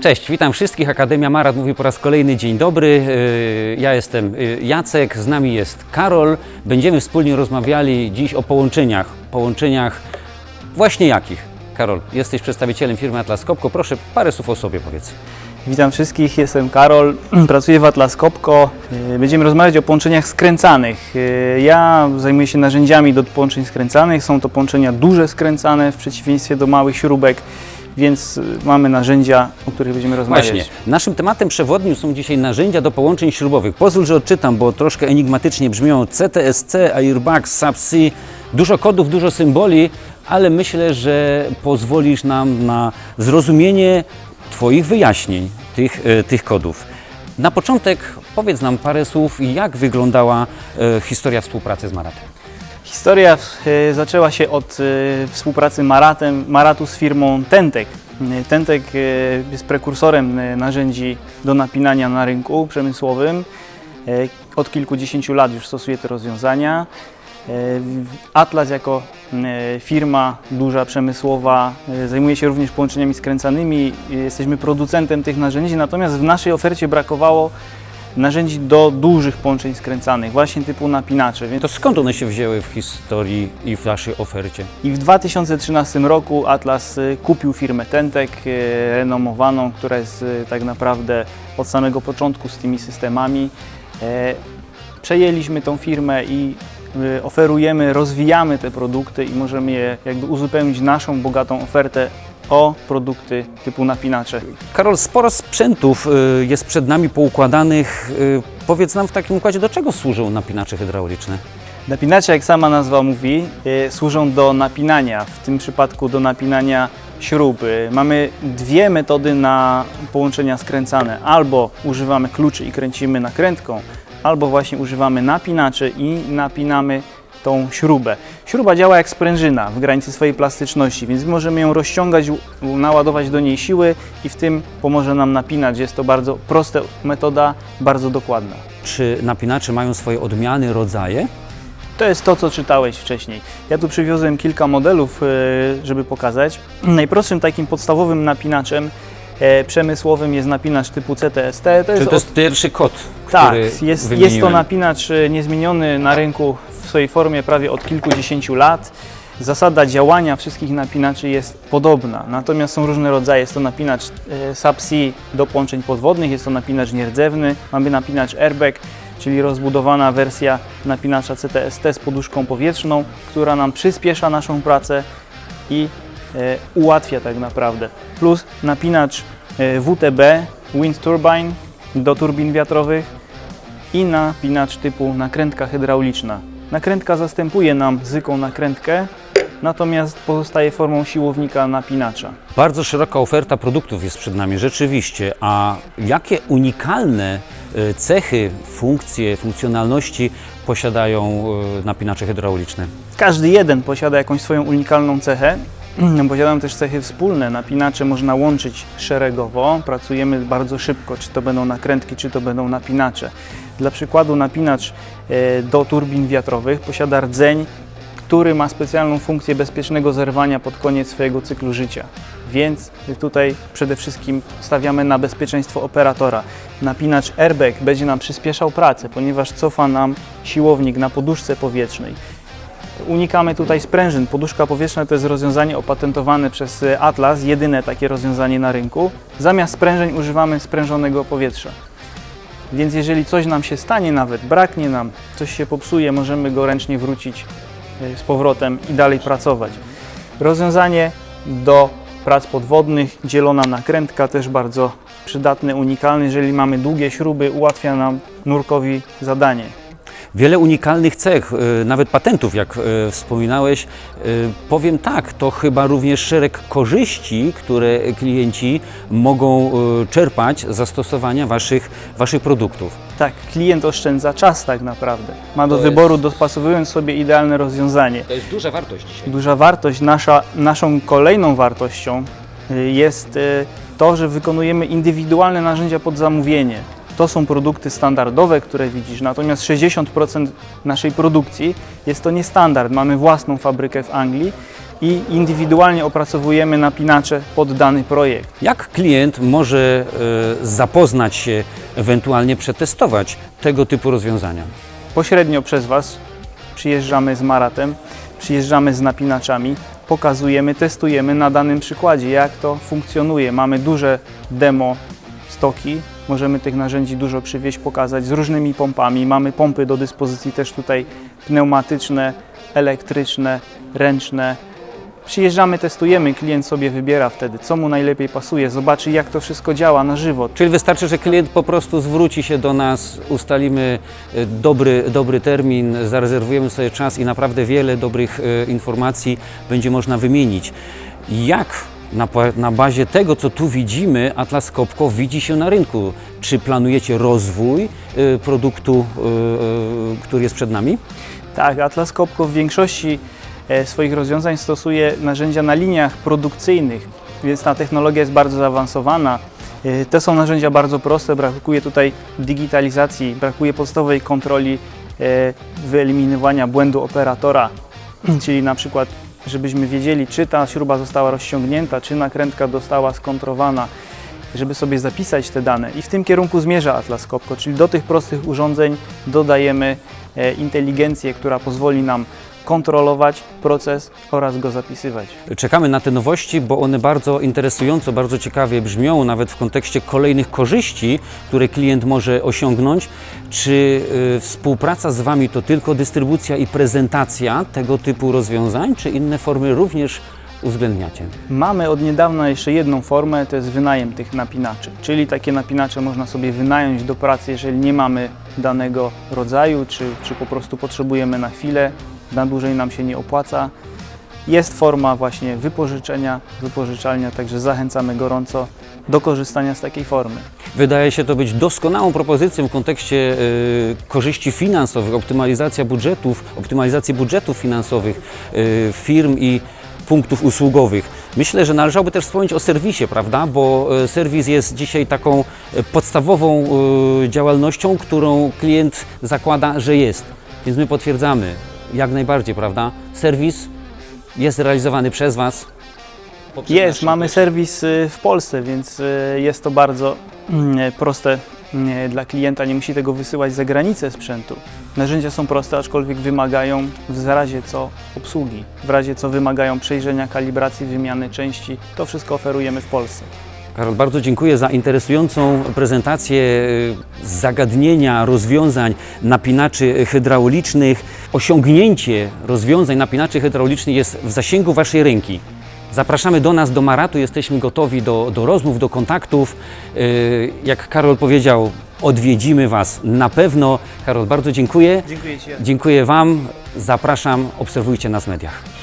Cześć, witam wszystkich. Akademia Marat mówi po raz kolejny dzień dobry. Yy, Ja jestem yy, Jacek, z nami jest Karol. Będziemy wspólnie rozmawiali dziś o połączeniach. Połączeniach właśnie jakich? Karol, jesteś przedstawicielem firmy Atlas Copco. Proszę parę słów o sobie powiedz. Witam wszystkich, jestem Karol, pracuję w Atlas Copco. Yy, Będziemy rozmawiać o połączeniach skręcanych. Yy, Ja zajmuję się narzędziami do połączeń skręcanych. Są to połączenia duże skręcane w przeciwieństwie do małych śrubek, więc yy, mamy narzędzia, o których będziemy rozmawiać. Właśnie, naszym tematem przewodnim są dzisiaj narzędzia do połączeń śrubowych. Pozwól, że odczytam, bo troszkę enigmatycznie brzmią CTSC, Airbag, Subsea. Dużo kodów, dużo symboli, ale myślę, że pozwolisz nam na zrozumienie Twoich wyjaśnień tych, e, tych kodów. Na początek powiedz nam parę słów, jak wyglądała e, historia współpracy z Maratem. Historia e, zaczęła się od współpracy Maratem, Maratu z firmą Tentek. Tentek jest prekursorem narzędzi do napinania na rynku przemysłowym. Od kilkudziesięciu lat już stosuje te rozwiązania. Atlas jako firma duża, przemysłowa e, zajmuje się również połączeniami skręcanymi. E, Jesteśmy producentem tych narzędzi, natomiast w naszej ofercie brakowało narzędzi do dużych połączeń skręcanych, właśnie typu napinacze. Więc To skąd one się wzięły w historii i w Waszej ofercie? i w 2013 roku Atlas kupił firmę Tentek, renomowaną, która jest tak naprawdę od samego początku z tymi systemami. E, Przejęliśmy tą firmę i oferujemy, rozwijamy te produkty i możemy je jakby uzupełnić naszą bogatą ofertę o produkty typu napinacze. Karol, sporo sprzętów y, jest przed nami poukładanych. Y, Powiedz nam w takim układzie, do czego służą napinacze hydrauliczne? Napinacze, jak sama nazwa mówi, y, służą do napinania, w tym przypadku do napinania śrub. Y, Mamy dwie metody na połączenia skręcane. Albo używamy kluczy i kręcimy nakrętką, albo właśnie używamy napinaczy i napinamy tą śrubę. Śruba działa jak sprężyna w granicy swojej plastyczności, więc możemy ją rozciągać, naładować do niej siły i w tym pomoże nam napinać. Jest to bardzo prosta metoda, bardzo dokładna. Czy napinacze mają swoje odmiany, rodzaje? To jest to, co czytałeś wcześniej. Ja tu przywiozłem kilka modelów, e, żeby pokazać. Najprostszym takim podstawowym napinaczem e, przemysłowym jest napinacz typu CTST. To jest, to jest pierwszy kod, tak, jest, jest to napinacz e, niezmieniony na rynku w swojej formie prawie od kilkudziesięciu lat. Zasada działania wszystkich napinaczy jest podobna, natomiast są różne rodzaje. Jest to napinacz e, Subsea do połączeń podwodnych, jest to napinacz nierdzewny, mamy napinacz Airbag, czyli rozbudowana wersja napinacza CTST z poduszką powietrzną, która nam przyspiesza naszą pracę i e, ułatwia tak naprawdę. Plus napinacz e, WTB, Wind Turbine do turbin wiatrowych i napinacz typu nakrętka hydrauliczna. Nakrętka zastępuje nam zwykłą nakrętkę, natomiast pozostaje formą siłownika napinacza. Bardzo szeroka oferta produktów jest przed nami, rzeczywiście. A jakie unikalne y, cechy, funkcje, funkcjonalności posiadają y, napinacze hydrauliczne? Każdy jeden posiada jakąś swoją unikalną cechę. Posiadam też cechy wspólne. Napinacze można łączyć szeregowo. Pracujemy bardzo szybko, czy to będą nakrętki, czy to będą napinacze. Dla przykładu napinacz e, do turbin wiatrowych posiada rdzeń, który ma specjalną funkcję bezpiecznego zerwania pod koniec swojego cyklu życia. Więc tutaj przede wszystkim stawiamy na bezpieczeństwo operatora. Napinacz airbag będzie nam przyspieszał pracę, ponieważ cofa nam siłownik na poduszce powietrznej. Unikamy tutaj sprężyn. Poduszka powietrzna to jest rozwiązanie opatentowane przez e, Atlas, jedyne takie rozwiązanie na rynku. Zamiast sprężeń używamy sprężonego powietrza. Więc jeżeli coś nam się stanie, nawet braknie nam, coś się popsuje, możemy go ręcznie wrócić e, z powrotem i dalej pracować. Rozwiązanie do prac podwodnych, dzielona nakrętka, też bardzo przydatne, unikalne. Jeżeli mamy długie śruby, ułatwia nam nurkowi zadanie. Wiele unikalnych cech, y, nawet patentów, jak y, wspominałeś. Y, Powiem tak, to chyba również szereg korzyści, które klienci mogą czerpać z zastosowania waszych, waszych produktów. Tak, klient oszczędza czas tak naprawdę. Ma do To jest- wyboru, dopasowując sobie idealne rozwiązanie. To jest duża wartość dzisiaj. Duża wartość, nasza, naszą kolejną wartością jest to, że wykonujemy indywidualne narzędzia pod zamówienie. To są produkty standardowe, które widzisz, natomiast 60% naszej produkcji jest to nie standard. Mamy własną fabrykę w Anglii, i indywidualnie opracowujemy napinacze pod dany projekt. Jak klient może e, zapoznać się, ewentualnie przetestować tego typu rozwiązania? Pośrednio przez Was przyjeżdżamy z Maratem, przyjeżdżamy z napinaczami, pokazujemy, testujemy na danym przykładzie, jak to funkcjonuje. Mamy duże demo stoki, możemy tych narzędzi dużo przywieźć, pokazać z różnymi pompami. Mamy pompy do dyspozycji też tutaj pneumatyczne, elektryczne, ręczne. Przyjeżdżamy, testujemy, klient sobie wybiera wtedy, co mu najlepiej pasuje, zobaczy jak to wszystko działa na żywo. Czyli wystarczy, że klient po prostu zwróci się do nas, ustalimy e, dobry, dobry termin, zarezerwujemy sobie czas i naprawdę wiele dobrych e, informacji będzie można wymienić. Jak na, na bazie tego, co tu widzimy, Atlas Copco widzi się na rynku? Czy planujecie rozwój e, produktu, e, e, który jest przed nami? Tak, Atlas Copco w większości e, swoich rozwiązań stosuje narzędzia na liniach produkcyjnych, więc ta technologia jest bardzo zaawansowana. E, Te są narzędzia bardzo proste, brakuje tutaj digitalizacji, brakuje podstawowej kontroli e, wyeliminowania błędu operatora, czyli na przykład, żebyśmy wiedzieli, czy ta śruba została rozciągnięta, czy nakrętka została skontrowana, żeby sobie zapisać te dane. I w tym kierunku zmierza Atlas Copco, czyli do tych prostych urządzeń dodajemy e, inteligencję, która pozwoli nam kontrolować proces oraz go zapisywać. Czekamy na te nowości, bo one bardzo interesująco, bardzo ciekawie brzmią, nawet w kontekście kolejnych korzyści, które klient może osiągnąć. Czy y, współpraca z Wami to tylko dystrybucja i prezentacja tego typu rozwiązań, czy inne formy również uwzględniacie? Mamy od niedawna jeszcze jedną formę, to jest wynajem tych napinaczy, czyli takie napinacze można sobie wynająć do pracy, jeżeli nie mamy danego rodzaju, czy, czy po prostu potrzebujemy na chwilę, na dłużej nam się nie opłaca. Jest forma właśnie wypożyczenia, wypożyczalnia, także zachęcamy gorąco do korzystania z takiej formy. Wydaje się to być doskonałą propozycją w kontekście y, korzyści finansowych, optymalizacja budżetów, optymalizacji budżetów finansowych y, firm i punktów usługowych. Myślę, że należałoby też wspomnieć o serwisie, prawda? Bo y, serwis jest dzisiaj taką y, podstawową y, działalnością, którą klient zakłada, że jest. Więc my potwierdzamy jak najbardziej, prawda? Serwis jest realizowany przez Was. poprzez Jest, naszą mamy serwis y, w Polsce, więc y, jest to bardzo mm, proste mm, dla klienta. Nie musi tego wysyłać za granicę sprzętu. Narzędzia są proste, aczkolwiek wymagają w razie co obsługi, w razie co wymagają przejrzenia, kalibracji, wymiany części. To wszystko oferujemy w Polsce. Karol, bardzo dziękuję za interesującą prezentację y, zagadnienia, rozwiązań napinaczy hydraulicznych. Osiągnięcie rozwiązań napinaczy hydraulicznych jest w zasięgu Waszej ręki. Zapraszamy do nas, do Maratu, jesteśmy gotowi do, do rozmów, do kontaktów. Y, Jak Karol powiedział, odwiedzimy Was na pewno. Karol, bardzo dziękuję. Dziękuję Ci. Dziękuję Wam, zapraszam, obserwujcie nas w mediach.